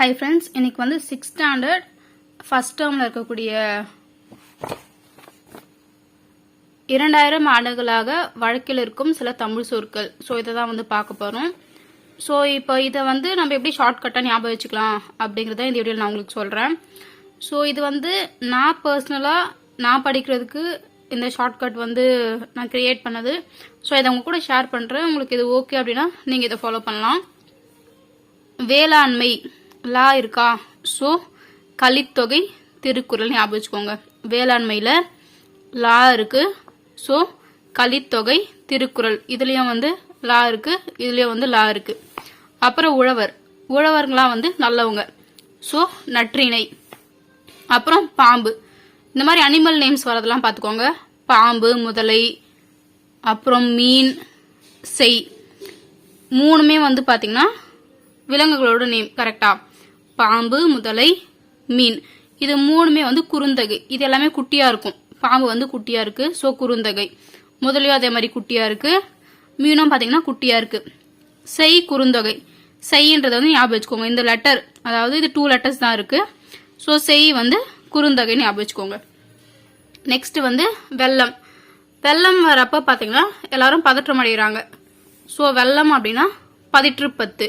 Hi friends இன்னைக்கு வந்து six standard first டேர்மில் இருக்கக்கூடிய இரண்டாயிரம் ஆண்டுகளாக வழக்கில் இருக்கும் சில தமிழ் சொற்கள். ஸோ இதை தான் வந்து பார்க்க போகிறோம் ஸோ இப்போ இதை வந்து நம்ம எப்படி ஷார்ட்கட்டாக ஞாபகம் வச்சுக்கலாம் அப்படிங்கிறத இந்த வீடியோவில் நான் உங்களுக்கு சொல்கிறேன் ஸோ இது வந்து நான் பர்சனலாக நான் படிக்கிறதுக்கு இந்த ஷார்ட்கட் வந்து நான் கிரியேட் பண்ணது. ஸோ இதை உங்க கூட ஷேர் பண்ணுறேன் உங்களுக்கு இது ஓகே அப்படின்னா நீங்கள் இதை ஃபாலோ பண்ணலாம். வேளாண்மை. லா இருக்கா? ஸோ கலித்தொகை திருக்குறள் ஞாபகம் வச்சுக்கோங்க. வேளாண்மையில் லா இருக்கு ஸோ கலித்தொகை திருக்குறள். இதுலேயும் வந்து லா இருக்கு இதுலேயும் வந்து லா இருக்கு. அப்புறம் உழவர். உழவர்களாம் வந்து நல்லவங்க. ஸோ நற்றிணை. அப்புறம் பாம்பு. இந்த மாதிரி அனிமல் நேம்ஸ் வரதெல்லாம் பார்த்துக்கோங்க பாம்பு முதலை அப்புறம் மீன் செய். மூணுமே வந்து பார்த்தீங்கன்னா விலங்குகளோட நேம் கரெக்டா பாம்பு முதலை மீன். இது மூணுமே வந்து குறுந்தகை. இது எல்லாமே குட்டியா இருக்கும். பாம்பு வந்து குட்டியா இருக்கு. ஸோ குறுந்தகை. முதலையும் அதே மாதிரி குட்டியா இருக்கு. மீனும் பார்த்தீங்கன்னா குட்டியா இருக்கு. செய் குறுந்தொகை. செய்ன்றதை வந்து ஞாபகம் வச்சுக்கோங்க. இந்த லெட்டர் அதாவது இது டூ லெட்டர்ஸ் தான் இருக்கு. ஸோ செய் வந்து குறுந்தொகைன்னு ஞாபகம் வச்சுக்கோங்க. நெக்ஸ்ட் வந்து வெள்ளம். வெள்ளம் வரப்ப பார்த்தீங்கன்னா எல்லாரும் பதற்றம் அடைகிறாங்க ஸோ வெள்ளம் அப்படின்னா பதிற்று பத்து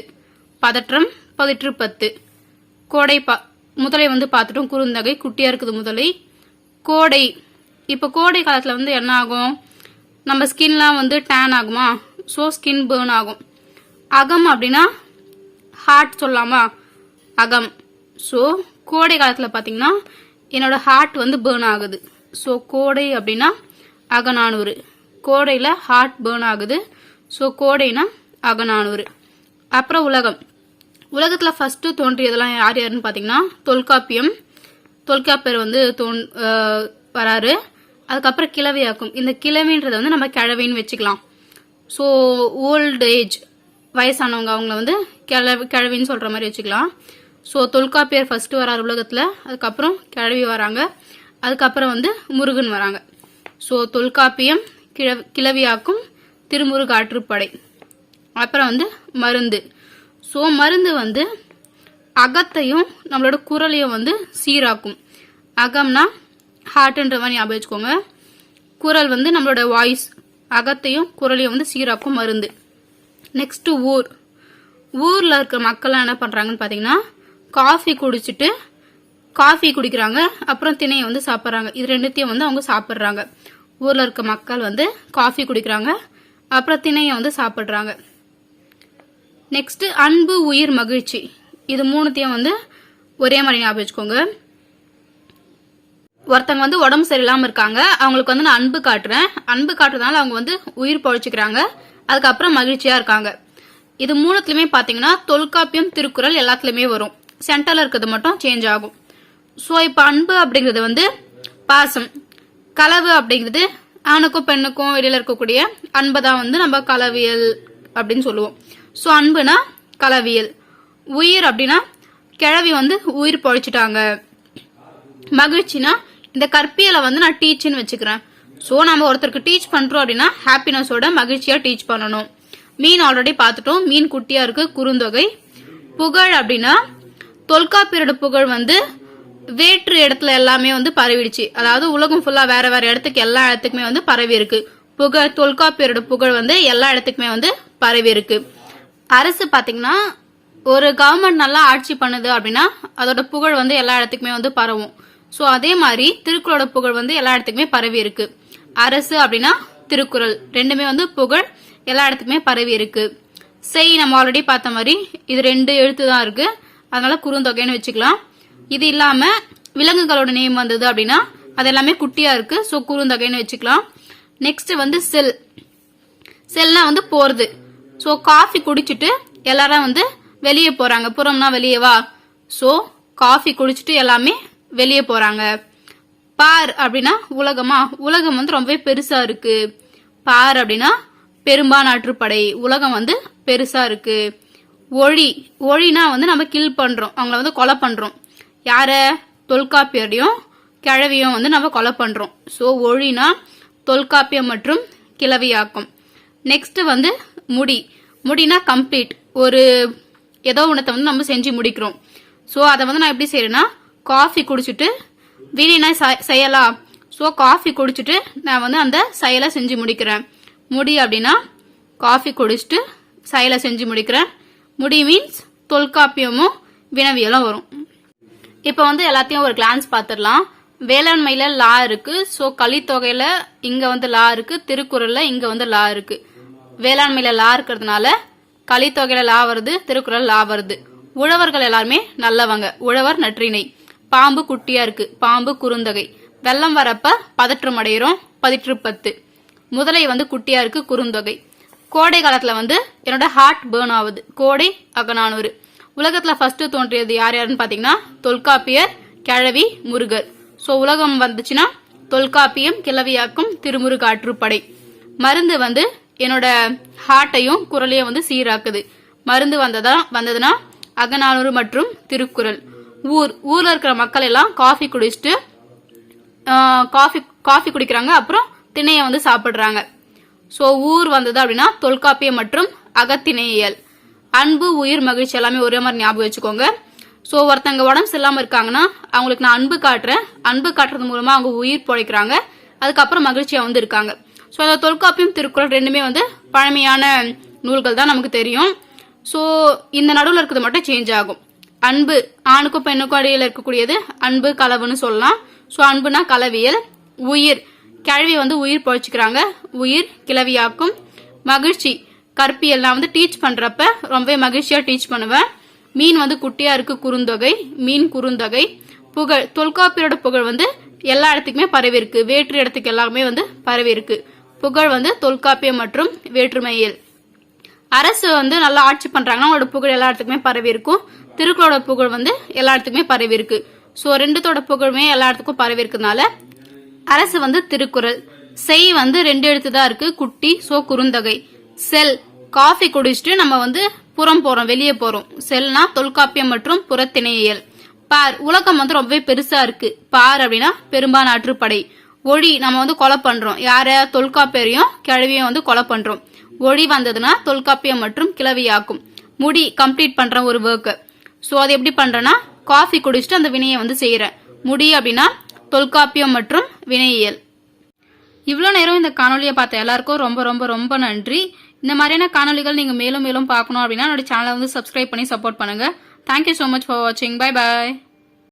பதற்றம் பதிற்று பத்து கோடை பா முதலை வந்து பார்த்துட்டோம். குறுந்தகை குட்டியாக இருக்குது முதலை. கோடை. இப்போ கோடை காலத்தில் வந்து என்ன ஆகும்? நம்ம ஸ்கின்லாம் வந்து டேன் ஆகுமா? ஸோ ஸ்கின் பேர்ன் ஆகும். அகம் அப்படின்னா ஹார்ட் சொல்லாமா? அகம். ஸோ கோடை காலத்தில் பார்த்தீங்கன்னா என்னோட ஹார்ட் வந்து பேர்ன் ஆகுது. ஸோ கோடை அப்படின்னா அகநானூறு. கோடையில் ஹார்ட் பேர்ன் ஆகுது. ஸோ கோடைனா அகநானூறு. அப்புறம் உலகம். உலகத்தில் ஃபஸ்ட்டு தோன்றியதெல்லாம் யார் யாருன்னு பார்த்தீங்கன்னா தொல்காப்பியம். தொல்காப்பியர் வந்து தோன் வராரு. அதுக்கப்புறம் கிழவியாக்கும். இந்த கிழவின்றதை வந்து நம்ம கிழவின்னு வச்சுக்கலாம். ஸோ ஓல்டு ஏஜ் வயசானவங்க அவங்கள வந்து கிழவி கிழவின்னு சொல்கிற மாதிரி வச்சுக்கலாம். ஸோ தொல்காப்பியர் ஃபஸ்ட்டு வராரு உலகத்தில். அதுக்கப்புறம் கிழவி வராங்க. அதுக்கப்புறம் வந்து முருகன் வராங்க. ஸோ தொல்காப்பியம் கிழ கிழவியாக்கும் திருமுருகாற்றுப்படை. அப்புறம் வந்து மருந்து. ஸோ மருந்து வந்து அகத்தையும் நம்மளோட குரலையும் வந்து சீராக்கும். அகம்னா ஹார்ட்ன்ற மாதிரி ஞாபகம் வச்சுக்கோங்க. குரல் வந்து நம்மளோட வாய்ஸ் அகத்தையும் குரலையும் வந்து சீராக்கும் மருந்து. நெக்ஸ்ட் ஊர். ஊரில் இருக்கிற மக்கள்லாம் என்ன பண்ணுறாங்கன்னு பார்த்தீங்கன்னா காஃபி குடிச்சிட்டு காஃபி குடிக்கிறாங்க அப்புறம் திணையை வந்து சாப்பிட்றாங்க. இது ரெண்டுத்தையும் வந்து அவங்க சாப்பிட்றாங்க. ஊரில் இருக்க மக்கள் வந்து காஃபி குடிக்கிறாங்க அப்புறம் திணையை வந்து சாப்பிட்றாங்க. நெக்ஸ்ட்டு அன்பு உயிர் மகிழ்ச்சி. இது மூணுத்தையும் வந்து ஒரே மாதிரி ஞாபகம் வச்சுக்கோங்க. ஒருத்தங்க வந்து உடம்பு சரியில்லாமல் இருக்காங்க. அவங்களுக்கு வந்து நான் அன்பு காட்டுறேன். அன்பு காட்டுறதுனால அவங்க வந்து உயிர் பொழைச்சிக்கிறாங்க. அதுக்கப்புறம் மகிழ்ச்சியாக இருக்காங்க. இது மூணுத்துலையுமே பார்த்தீங்கன்னா தொல்காப்பியம் திருக்குறள் எல்லாத்துலேயுமே வரும். சென்டரில் இருக்கிறது மட்டும் சேஞ்ச் ஆகும். ஸோ இப்போ அன்பு அப்படிங்கிறது வந்து பாசம். கலவு அப்படிங்கிறது ஆணுக்கும் பெண்ணுக்கும் இடையில இருக்கக்கூடிய அன்பை தான் வந்து நம்ம கலவியல் அப்படின்னு சொல்லுவோம். ஸோ அன்புனா கலவியல். உயிர் அப்படின்னா கிழவி வந்து உயிர் பொழைச்சிட்டாங்க. மகிழ்ச்சினா இந்த கற்பியலை வந்து நான் டீச்சுன்னு வச்சுக்கிறேன். ஸோ நம்ம ஒருத்தருக்கு டீச் பண்ணுறோம் அப்படின்னா ஹாப்பினஸோட மகிழ்ச்சியாக டீச் பண்ணணும். மீன் ஆல்ரெடி பார்த்துட்டோம். மீன் குட்டியாக இருக்கு குறுந்தொகை. புகழ் அப்படின்னா தொல்காப்பியரோட புகழ் வந்து வேற்று இடத்துல எல்லாமே வந்து பரவிடுச்சு. அதாவது உலகம் ஃபுல்லாக வேற வேற இடத்துக்கு எல்லா இடத்துக்குமே வந்து பரவி இருக்கு புகழ் தொல்காப்பியரோட புகழ் வந்து எல்லா இடத்துக்குமே வந்து பரவி இருக்கு அரசு பாத்தீங்கன்னா ஒரு கவர்மெண்ட் நல்லா ஆட்சி பண்ணுது அப்படின்னா அதோட புகழ் வந்து எல்லா இடத்துக்குமே வந்து பரவும். ஸோ அதே மாதிரி திருக்குறளோட புகழ் வந்து எல்லா இடத்துக்குமே பரவி இருக்கு. அரசு அப்படின்னா திருக்குறள். ரெண்டுமே வந்து புகழ் எல்லா இடத்துக்குமே பரவி இருக்கு. செய் நம்ம ஆல்ரெடி பார்த்த மாதிரி இது ரெண்டு எழுத்து தான் இருக்கு. அதனால குறுந்தொகைன்னு வச்சுக்கலாம். இது இல்லாம விலங்குகளோட நேம் வந்தது அப்படின்னா அது எல்லாமே குட்டியா இருக்கு. ஸோ குறுந்தொகைன்னு வச்சுக்கலாம். நெக்ஸ்ட் வந்து செல். செல்னா வந்து போறது. ஸோ காஃபி குடிச்சிட்டு எல்லாரும் வந்து வெளியே போறாங்க. புறம்னா வெளியே வா. ஸோ காஃபி குடிச்சிட்டு எல்லாமே வெளியே போறாங்க. பார் அப்படின்னா உலகமா? உலகம் வந்து ரொம்பவே பெருசா இருக்கு. பார் அப்படின்னா பெரும்பானாற்றுப்படை உலகம் வந்து பெருசா இருக்கு. ஒளி ஒளினா வந்து நம்ம கில் பண்றோம். அவங்கள வந்து கொலை பண்றோம். யார? தொல்காப்பியரையும் கிழவியும் வந்து நம்ம கொலை பண்றோம். ஸோ ஒழினா தொல்காப்பியம் மற்றும் கிளவியாக்கம் நெக்ஸ்ட் வந்து முடி. முடினா கம்ப்ளீட் ஒரு ஏதோ ஒன்றத்தை வந்து நம்ம செஞ்சு முடிக்கிறோம். ஸோ அதை வந்து நான் எப்படி செய்யறேன்னா காஃபி குடிச்சிட்டு வினினா செய்யலாம். ஸோ காஃபி குடிச்சிட்டு நான் வந்து அந்த செயலை செஞ்சு முடிக்கிறேன். முடி அப்படின்னா காஃபி குடிச்சிட்டு செயலை செஞ்சு முடிக்கிறேன். முடி மீன்ஸ் தொல்காப்பியமும் வினவியலும் வரும். இப்போ வந்து எல்லாத்தையும் ஒரு கிளான்ஸ் பார்த்துடலாம். வேளாண்மையில் லா இருக்கு. ஸோ கலித்தொகையில் இங்கே வந்து லா இருக்கு. திருக்குறளில் இங்கே வந்து லா இருக்குது வேளாண்மையில லா இருக்கிறதுனால கலித்தொகையில லா வருது திருக்குறள் லா வருது. உழவர்கள் எல்லாருமே நல்லவங்க. உழவர் நற்றினை. பாம்பு குட்டியா இருக்கு. பாம்பு குறுந்தகை. வெள்ளம் வரப்ப பதற்றம் அடையிறோம் பதிற்று பத்து. முதலை வந்து குட்டியா இருக்கு குறுந்தொகை. கோடை காலத்துல வந்து என்னோட ஹார்ட் பேர்ன் ஆகுது. கோடை அகநானூறு. உலகத்துல ஃபர்ஸ்ட் தோன்றியது யார் யாருன்னு பாத்தீங்கன்னா தொல்காப்பியர் கிழவி முருகர். ஸோ உலகம் வந்துச்சுன்னா தொல்காப்பியம் கிளவியாக்கும் திருமுருகாற்றுப்படை. மருந்து வந்து என்னோட ஹார்ட்டையும் குரலையும் வந்து சீராக்குது. மருந்து வந்ததா வந்ததுன்னா அகநானூறு மற்றும் திருக்குறள். ஊர் ஊர்ல இருக்கிற மக்கள் எல்லாம் காஃபி குடிச்சிட்டு காஃபி காஃபி குடிக்கிறாங்க அப்புறம் திணையை வந்து சாப்பிடுறாங்க. ஸோ ஊர் வந்தது அப்படின்னா தொல்காப்பியம் மற்றும் அகத்திணையியல். அன்பு உயிர் மகிழ்ச்சி எல்லாமே ஒரே மாதிரி ஞாபகம் வச்சுக்கோங்க. ஸோ ஒருத்தங்க உடம்பு சரியில்லாமல் இருக்காங்கன்னா அவங்களுக்கு நான் அன்பு காட்டுறேன். அன்பு காட்டுறது மூலமா அவங்க உயிர் பிழைக்கிறாங்க. அதுக்கப்புறம் மகிழ்ச்சியாக வந்து இருக்காங்க. ஸோ அந்த தொல்காப்பியம் திருக்குறள் ரெண்டுமே வந்து பழமையான நூல்கள் தான் நமக்கு தெரியும். ஸோ இந்த நடுவில் இருக்கிறது மட்டும் சேஞ்ச் ஆகும். அன்பு ஆணுக்கும் பெண்ணுக்கும் இடையில இருக்கக்கூடியது அன்பு கலவுன்னு சொல்லலாம். ஸோ அன்புனா கலவியல் உயிர். கிழவி வந்து உயிர் பொழைச்சிக்கிறாங்க உயிர் கிளவியாக்கும். மகிழ்ச்சி கற்பியல் நான் வந்து டீச் பண்றப்ப ரொம்பவே மகிழ்ச்சியா டீச் பண்ணுவேன். மீன் வந்து குட்டியா இருக்கு குறுந்தொகை. மீன் குறுந்தொகை. புகழ் தொல்காப்பியரோட புகழ் வந்து எல்லா இடத்துக்குமே பரவி இருக்கு வேற்று இடத்துக்கு எல்லாமே வந்து பரவி இருக்கு புகழ் வந்து தொல்காப்பியம் மற்றும் வேற்றுமையியல் அரசு வந்து நல்லா ஆட்சி பண்றாங்கன்னா அவங்களோட புகழ் எல்லா இடத்துக்குமே பரவி இருக்கும். திருக்குறளோட புகழ் வந்து எல்லா இடத்துக்குமே பரவி இருக்கு. ஸோ ரெண்டுத்தோட புகழுமே எல்லா இடத்துக்கும் பரவி இருக்கனால அரசு வந்து திருக்குறள் செய் வந்து ரெண்டு எழுத்து தான் இருக்கு. குட்டி சோ குறுந்தொகை. செல் காஃபி குடிச்சிட்டு நம்ம வந்து புறம் போறோம் வெளியே போறோம். செல்னா தொல்காப்பியம் மற்றும் புறத்திணையியல். பார் உலகம் வந்து ரொம்பவே பெருசா இருக்கு. பார் அப்படின்னா பெரும்பான் ஆற்றுப்படை. ஒளி நம்ம வந்து கொலை பண்றோம். யார? தொல்காப்பியரையும் கிழவியும் வந்து கொலை பண்றோம். ஒளி வந்ததுன்னா தொல்காப்பியம் மற்றும் கிளவியாக்கும் முடி கம்ப்ளீட் பண்ணுறேன் ஒரு ஒர்க்கு ஸோ அது எப்படி பண்றேன்னா காஃபி குடிச்சிட்டு அந்த வினையை வந்து செய்யறேன் முடி அப்படின்னா தொல்காப்பியம் மற்றும் வினையியல். இவ்வளோ நேரம் இந்த காணொலியை பார்த்த எல்லாருக்கும் ரொம்ப ரொம்ப ரொம்ப நன்றி. இந்த மாதிரியான காணொலிகள் நீங்கள் மேலும் மேலும் பார்க்கணும் அப்படின்னா என்னோட சேனலை வந்து சப்ஸ்கிரைப் பண்ணி சப்போர்ட் பண்ணுங்கள் thank you so much for வாட்சிங் பை பாய்